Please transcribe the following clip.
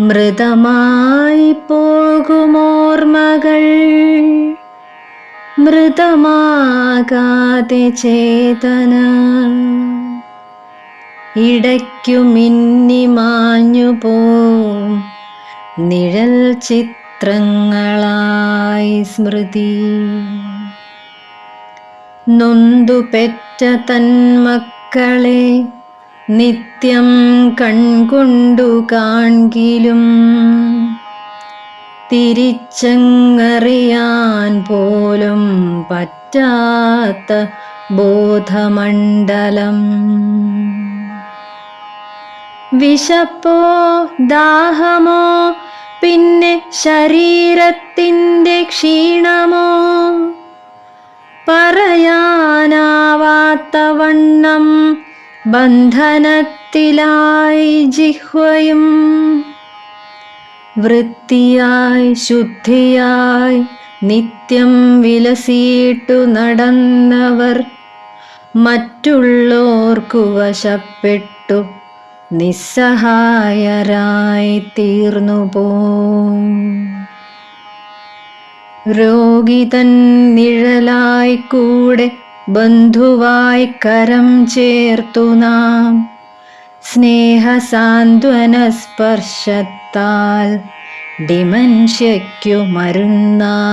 മൃതമായി പോകുമോർമകൾ മൃതമാകാതെ ചേതന. ഇടയ്ക്കു മിന്നി മാഞ്ഞു പോം നിഴൽ ചിത്രങ്ങളായി സ്മൃതി. നൊന്തു പെറ്റ തന്മക്കളെ നിത്യം കൺകൊണ്ടു കാൺകിലും തിരിച്ചങ്ങറിയാൻ പോലും പറ്റാത്ത ബോധമണ്ഡലം. വിശപ്പോ ദാഹമോ പിന്നെ ശരീരത്തിന്റെ ക്ഷീണമോ പറയാനാവാത്ത വണ്ണം ബന്ധനത്തിലായി ജിഹ്വയും വൃത്തിയായി ശുദ്ധിയായി നിത്യം വിലസിയിട്ടു നടന്നവർ മറ്റുള്ളോർക്കു വശപ്പെട്ടു നിസ്സഹായരായി തീർന്നുപോം രോഗി തൻ നിഴലായി കൂടെ ബന്ധുവായി കരം ചേർത്തു നാം. സ്നേഹസാന്ത്വന സ്പർശത്താൽ ഡിമൻഷ്യയ്ക്കു മരുന്നാകാം.